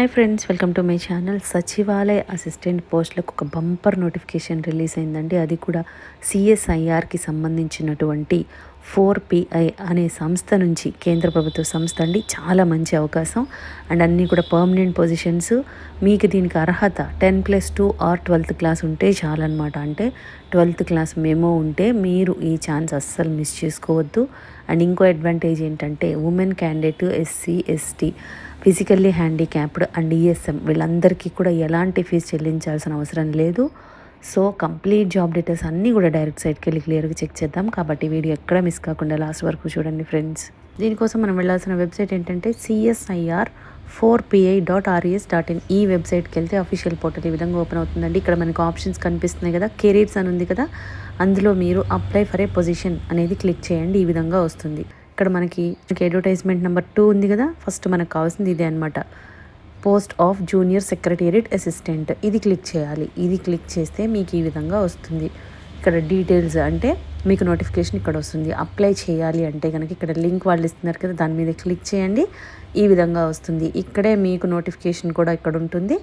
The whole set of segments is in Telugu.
Hi friends welcome to my channel సచివాలయ అసిస్టెంట్ పోస్టులకు ఒక బంపర్ నోటిఫికేషన్ రిలీజ్ అయిందండి. అది కూడా సిఎస్ఐఆర్కి సంబంధించినటువంటి ఫోర్ పిఐ అనే సంస్థ నుంచి కేంద్ర ప్రభుత్వ సంస్థ అండి. చాలా మంచి అవకాశం. అండ్ అన్నీ కూడా పర్మనెంట్ పొజిషన్స్ మీకు దీనికి అర్హత ten plus two or twelfth class ఉంటే చాలన్నమాట. అంటే ట్వెల్త్ క్లాస్ మేమో ఉంటే మీరు ఈ ఛాన్స్ అస్సలు మిస్ చేసుకోవద్దు. అండ్ ఇంకో అడ్వాంటేజ్ ఏంటంటే women candidate SC ST physically handicapped and ESM వీళ్ళందరికీ కూడా ఎలాంటి ఫీజు చెల్లించాల్సిన అవసరం లేదు. సో కంప్లీట్ జాబ్ డీటెయిల్స్ అన్నీ కూడా డైరెక్ట్ సైట్కి వెళ్ళి క్లియర్గా చెక్ చేద్దాం. కాబట్టి వీడియో ఎక్కడ మిస్ కాకుండా లాస్ట్ వరకు చూడండి ఫ్రెండ్స్. దీనికోసం మనం వెళ్ళాల్సిన వెబ్సైట్ ఏంటంటే CSIR four PI dot RES dot in ఈ వెబ్సైట్కి వెళ్తే అఫీషియల్ పోర్టల్ ఈ విధంగా ఓపెన్ అవుతుందండి. ఇక్కడ మనకు ఆప్షన్స్ కనిపిస్తున్నాయి కదా. కెరీర్స్ అని ఉంది కదా. అందులో మీరు అప్లై ఫర్ ఏ పొజిషన్ అనేది క్లిక్ చేయండి. ఈ విధంగా వస్తుంది. ఇక్కడ మనకి అడ్వర్టైజ్మెంట్ నెంబర్ టూ ఉంది కదా. ఫస్ట్ మనకు కావాల్సింది ఇదే అనమాట post of junior secretariat assistant ఇది క్లిక్ చేయాలి. ఇది క్లిక్ చేస్తే మీకు ఈ విధంగా వస్తుంది. ఇక్కడ డీటెయిల్స్ అంటే మీకు నోటిఫికేషన్ ఇక్కడ వస్తుంది. అప్లై చేయాలి అంటే కనుక ఇక్కడ లింక్ వాళ్ళు ఇస్తున్నారు కదా దాని మీద క్లిక్ చేయండి. ఈ విధంగా వస్తుంది. ఇక్కడే మీకు నోటిఫికేషన్ కూడా ఇక్కడ ఉంటుంది.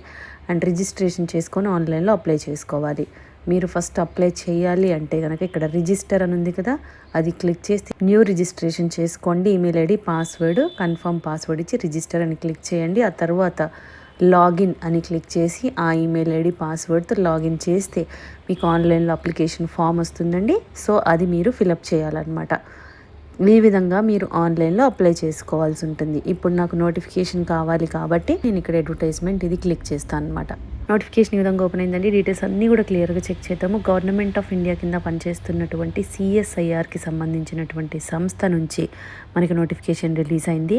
అండ్ రిజిస్ట్రేషన్ చేసుకొని ఆన్లైన్లో అప్లై చేసుకోవాలి. మీరు ఫస్ట్ అప్లై చేయాలి అంటే కనుక ఇక్కడ రిజిస్టర్ అని ఉంది కదా అది క్లిక్ చేసి న్యూ రిజిస్ట్రేషన్ చేసుకోండి email ID password confirm password ఇచ్చి రిజిస్టర్ అని క్లిక్ చేయండి. ఆ తర్వాత లాగిన్ అని క్లిక్ చేసి ఆ ఈమెయిల్ ఐడి పాస్వర్డ్తో లాగిన్ చేస్తే మీకు ఆన్లైన్లో అప్లికేషన్ ఫామ్ వస్తుందండి. సో అది మీరు ఫిలప్ చేయాలన్నమాట. ఈ విధంగా మీరు ఆన్లైన్లో అప్లై చేసుకోవాల్సి ఉంటుంది. ఇప్పుడు నాకు నోటిఫికేషన్ కావాలి కాబట్టి నేను ఇక్కడ అడ్వర్టైజ్మెంట్ ఇది క్లిక్ చేస్తాను అనమాట నోటిఫికేషన్ ఈ విధంగా ఓపెన్ అయిందండి. డీటెయిల్స్ అన్నీ కూడా క్లియర్గా చెక్ చేద్దాము. గవర్నమెంట్ ఆఫ్ ఇండియా కింద పనిచేస్తున్నటువంటి సిఎస్ఐఆర్కి సంబంధించినటువంటి సంస్థ నుంచి మనకి నోటిఫికేషన్ రిలీజ్ అయింది.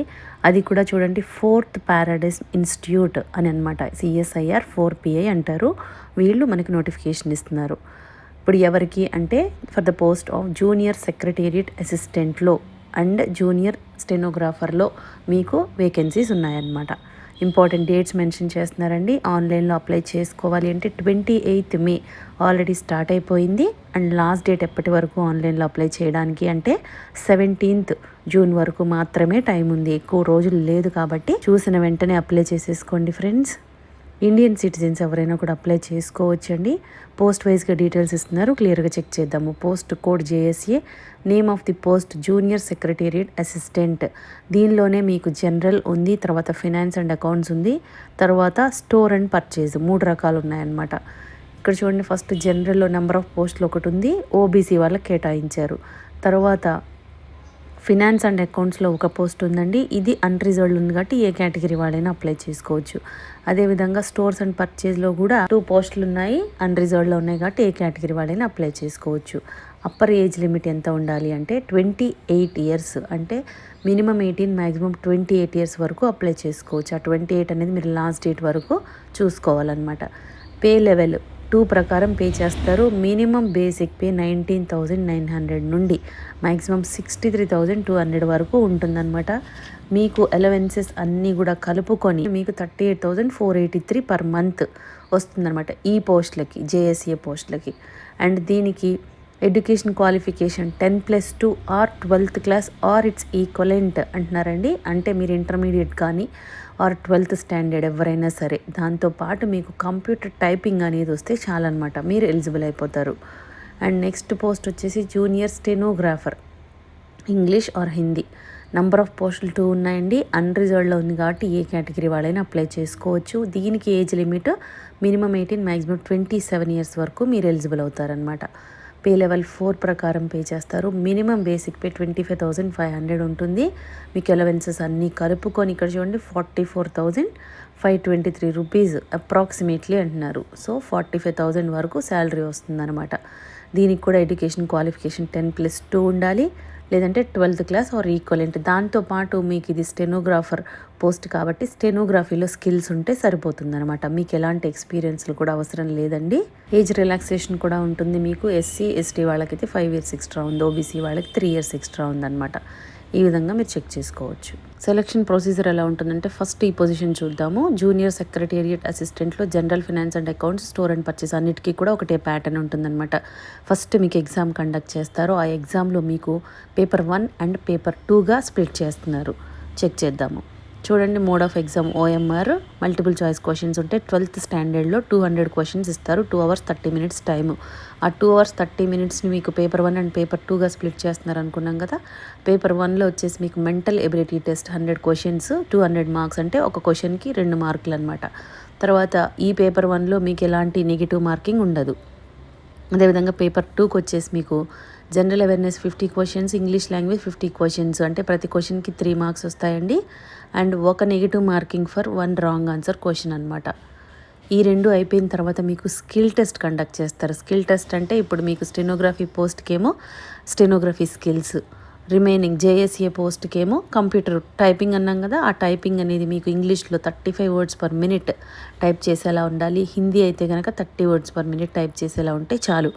అది కూడా చూడండి ఫోర్త్ పారాడైస్ ఇన్స్టిట్యూట్ అని అనమాట సిఎస్ఐఆర్ ఫోర్ పిఐ అంటారు. వీళ్ళు మనకి నోటిఫికేషన్ ఇస్తున్నారు. ఇప్పుడు ఎవరికి అంటే for the post of junior secretariat అసిస్టెంట్లో and junior స్టెనోగ్రాఫర్లో మీకు వేకెన్సీస్ ఉన్నాయన్నమాట. ఇంపార్టెంట్ డేట్స్ మెన్షన్ చేస్తున్నారండి. ఆన్లైన్లో అప్లై చేసుకోవాలి అంటే twenty eighth May already start అయిపోయింది. అండ్ లాస్ట్ డేట్ ఎప్పటి వరకు ఆన్లైన్లో అప్లై చేయడానికి అంటే సెవెంటీన్త్ జూన్ వరకు మాత్రమే టైం ఉంది. ఎక్కువ రోజులు లేదు కాబట్టి చూసిన వెంటనే అప్లై చేసేసుకోండి ఫ్రెండ్స్. ఇండియన్ సిటిజన్స్ ఎవరైనా కూడా అప్లై చేసుకోవచ్చండి. పోస్ట్ వైజ్గా డీటెయిల్స్ ఇస్తున్నారు. క్లియర్గా చెక్ చేద్దాము. Post code JSA name of the post junior secretariat assistant దీనిలోనే మీకు జనరల్ ఉంది తర్వాత ఫినాన్స్ అండ్ అకౌంట్స్ ఉంది తర్వాత స్టోర్ అండ్ పర్చేజ్ మూడు రకాలు ఉన్నాయన్నమాట. ఇక్కడ చూడండి ఫస్ట్ జనరల్లో నెంబర్ ఆఫ్ పోస్టులు ఒకటి ఉంది. ఓబీసీ వాళ్ళకి కేటాయించారు. తర్వాత ఫినాన్స్ అండ్ అకౌంట్స్లో ఒక పోస్ట్ ఉందండి. ఇది అన్రిజర్వ్డ్ ఉంది కాబట్టి ఏ కేటగిరీ వాళ్ళైనా అప్లై చేసుకోవచ్చు. అదేవిధంగా స్టోర్స్ అండ్ పర్చేజ్లో కూడా టూ పోస్టులు ఉన్నాయి అన్రిజర్వ్డ్లో ఉన్నాయి కాబట్టి ఏ కేటగిరీ వాళ్ళైనా అప్లై చేసుకోవచ్చు. అప్పర్ ఏజ్ లిమిట్ ఎంత ఉండాలి అంటే ట్వంటీ ఎయిట్ ఇయర్స్ అంటే minimum eighteen maximum twenty eight years వరకు అప్లై చేసుకోవచ్చు. ఆ ట్వంటీ ఎయిట్ అనేది మీరు లాస్ట్ డేట్ వరకు చూసుకోవాలన్నమాట. పే లెవెల్ టూ ప్రకారం పే చేస్తారు. Minimum basic pay nineteen thousand nine hundred నుండి maximum sixty three thousand two hundred వరకు ఉంటుందన్నమాట. మీకు అలవెన్సెస్ అన్నీ కూడా కలుపుకొని మీకు thirty eight thousand four eighty three per month వస్తుందన్నమాట ఈ పోస్టులకి జేఎస్ఏ పోస్టులకి. అండ్ దీనికి education qualification ten plus two or twelfth class or its equivalent అంటున్నారండి. అంటే మీరు ఇంటర్మీడియట్ కానీ ఆర్ ట్వెల్త్ స్టాండర్డ్ ఎవరైనా సరే దాంతోపాటు మీకు కంప్యూటర్ టైపింగ్ అనేది వస్తే చాలన్నమాట. మీరు ఎలిజిబుల్ అయిపోతారు. అండ్ నెక్స్ట్ పోస్ట్ వచ్చేసి junior stenographer. English or Hindi. Number of పోస్టులు టూ ఉన్నాయండి. అన్రిజర్వ్డ్లో ఉంది కాబట్టి ఏ కేటగిరీ వాళ్ళైనా అప్లై చేసుకోవచ్చు. దీనికి age limit minimum eighteen maximum twenty seven years వరకు మీరు ఎలిజిబుల్ అవుతారనమాట పే లెవెల్ ఫోర్ ప్రకారం పే చేస్తారు. Minimum basic pay twenty five thousand five hundred ఉంటుంది. మీకు ఎలవెన్సెస్ అన్నీ కలుపుకొని ఇక్కడ చూడండి forty four thousand five twenty three rupees approximately అంటున్నారు. సో ఫార్టీ ఫైవ్ థౌజండ్ వరకు శాలరీ వస్తుందన్నమాట. దీనికి కూడా education qualification ten plus two ఉండాలి. లేదంటే ట్వెల్త్ క్లాస్ ఆర్ ఈక్వలెంట్. దాంతోపాటు మీకు ఇది స్టెనోగ్రాఫర్ పోస్ట్ కాబట్టి స్టెనోగ్రఫీలో స్కిల్స్ ఉంటే సరిపోతుంది అనమాట మీకు ఎలాంటి ఎక్స్పీరియన్స్లు కూడా అవసరం లేదండి. ఏజ్ రిలాక్సేషన్ కూడా ఉంటుంది మీకు. ఎస్సీ ఎస్టీ వాళ్ళకైతే ఫైవ్ ఇయర్స్ ఎక్స్ట్రా ఉంది. ఓబీసీ వాళ్ళకి త్రీ ఇయర్స్ ఎక్స్ట్రా ఉందన్నమాట. ఈ విధంగా మీరు చెక్ చేసుకోవచ్చు. సెలక్షన్ ప్రొసీజర్ ఎలా ఉంటుందంటే ఫస్ట్ ఈ పొజిషన్ చూద్దాము. Junior secretariat అసిస్టెంట్లో general finance and accounts store and purchase అన్నిటికీ కూడా ఒకటే ప్యాటర్న్ ఉంటుందన్నమాట. ఫస్ట్ మీకు ఎగ్జామ్ కండక్ట్ చేస్తారు. ఆ ఎగ్జామ్లో మీకు పేపర్ వన్ అండ్ పేపర్ టూగా స్ప్లిట్ చేస్తున్నారు. చెక్ చేద్దాము. చూడండి mode of exam OMR multiple choice questions ఉంటే ట్వెల్త్ స్టాండర్డ్లో టూ హండ్రెడ్ క్వశ్చన్స్ ఇస్తారు. Two hours thirty minutes time ఆ టూ అవర్స్ థర్టీ మినిట్స్ని మీకు పేపర్ వన్ అండ్ పేపర్ టూగా స్ప్లిట్ చేస్తున్నారు అనుకున్నాం కదా. పేపర్ వన్లో వచ్చేసి మీకు mental ability test hundred questions two hundred marks అంటే ఒక క్వశ్చన్కి రెండు మార్కులు అనమాట తర్వాత ఈ పేపర్ వన్లో మీకు ఎలాంటి నెగిటివ్ మార్కింగ్ ఉండదు. అదేవిధంగా పేపర్ టూకి వచ్చేసి మీకు general awareness fifty questions English language fifty questions అంటే ప్రతి క్వశ్చన్కి త్రీ మార్క్స్ వస్తాయండి. అండ్ ఒక negative marking for one wrong answer question అనమాట ఈ రెండు అయిపోయిన తర్వాత మీకు స్కిల్ టెస్ట్ కండక్ట్ చేస్తారు. స్కిల్ టెస్ట్ అంటే ఇప్పుడు మీకు స్టెనోగ్రఫీ పోస్ట్కేమో స్టెనోగ్రఫీ స్కిల్స్ రిమైనింగ్ జేఏసీఏ పోస్ట్కేమో కంప్యూటర్ టైపింగ్ అన్నాం కదా ఆ టైపింగ్ అనేది మీకు ఇంగ్లీష్లో thirty five words per minute type చేసేలా ఉండాలి. హిందీ అయితే కనుక thirty words per minute type చేసేలా ఉంటే చాలు.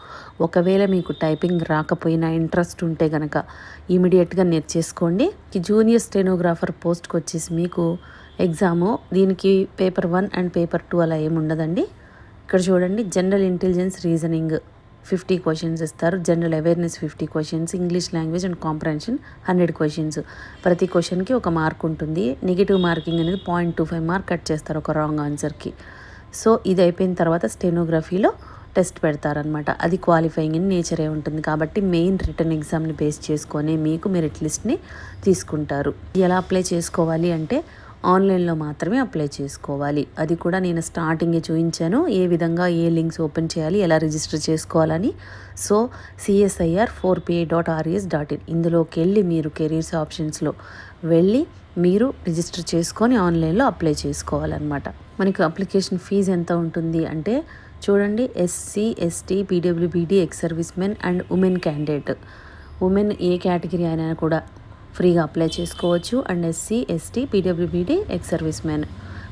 ఒకవేళ మీకు టైపింగ్ రాకపోయినా ఇంట్రెస్ట్ ఉంటే కనుక ఇమీడియట్గా నేర్చేసుకోండి జూనియర్ స్టెనోగ్రాఫర్ పోస్ట్కి వచ్చేసి మీకు ఎగ్జాము దీనికి paper one and paper two అలా ఏముండదండి ఇక్కడ చూడండి general intelligence reasoning fifty questions ఇస్తారు. General awareness fifty questions English language and comprehension hundred questions ప్రతి క్వశ్చన్కి ఒక మార్క్ ఉంటుంది. నెగిటివ్ మార్కింగ్ అనేది point two five mark cut చేస్తారు ఒక రాంగ్ ఆన్సర్కి సో ఇది అయిపోయిన తర్వాత స్టెనోగ్రఫీలో టెస్ట్ పెడతారనమాట అది క్వాలిఫైయింగ్ ఇన్ నేచరే ఉంటుంది. కాబట్టి మెయిన్ రిటర్న్ ఎగ్జామ్ని బేస్ చేసుకొని మీకు మెరిట్ లిస్ట్ని తీసుకుంటారు. ఎలా అప్లై చేసుకోవాలి అంటే ఆన్లైన్లో మాత్రమే అప్లై చేసుకోవాలి. అది కూడా నేను స్టార్టింగే చూపించాను ఏ విధంగా ఏ లింక్స్ ఓపెన్ చేయాలి ఎలా రిజిస్టర్ చేసుకోవాలని. So CSIR four PI dot RS dot in ఇందులోకి వెళ్ళి మీరు కెరీర్స్ ఆప్షన్స్లో వెళ్ళి మీరు రిజిస్టర్ చేసుకొని ఆన్లైన్లో అప్లై చేసుకోవాలన్నమాట. మనకు అప్లికేషన్ ఫీజు ఎంత ఉంటుంది అంటే చూడండి SC ST PWBD ex service men and women candidate. Women A category అయినా కూడా ఫ్రీగా అప్లై చేసుకోవచ్చు. And SC ST PWBD ex service man.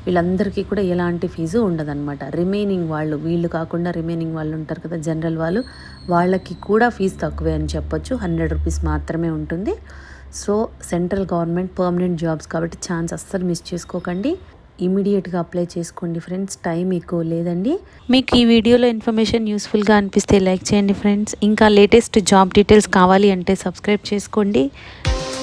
వీళ్ళందరికీ కూడా ఎలాంటి ఫీజు ఉండదన్నమాట. రిమైనింగ్ వాళ్ళు వీళ్ళు కాకుండా రిమైనింగ్ వాళ్ళు ఉంటారు కదా జనరల్ వాళ్ళు వాళ్ళకి కూడా ఫీజు తక్కువే అని చెప్పొచ్చు. హండ్రెడ్ రూపీస్ మాత్రమే ఉంటుంది. So central government permanent jobs కాబట్టి ఛాన్స్ అస్సలు మిస్ చేసుకోకండి. ఇమీడియట్గా అప్లై చేసుకోండి ఫ్రెండ్స్. టైం ఎక్కువ లేదండి. మీకు ఈ వీడియోలో ఇన్ఫర్మేషన్ యూస్ఫుల్గా అనిపిస్తే లైక్ చేయండి ఫ్రెండ్స్. ఇంకా లేటెస్ట్ జాబ్ డీటెయిల్స్ కావాలి అంటే సబ్స్క్రైబ్ చేసుకోండి.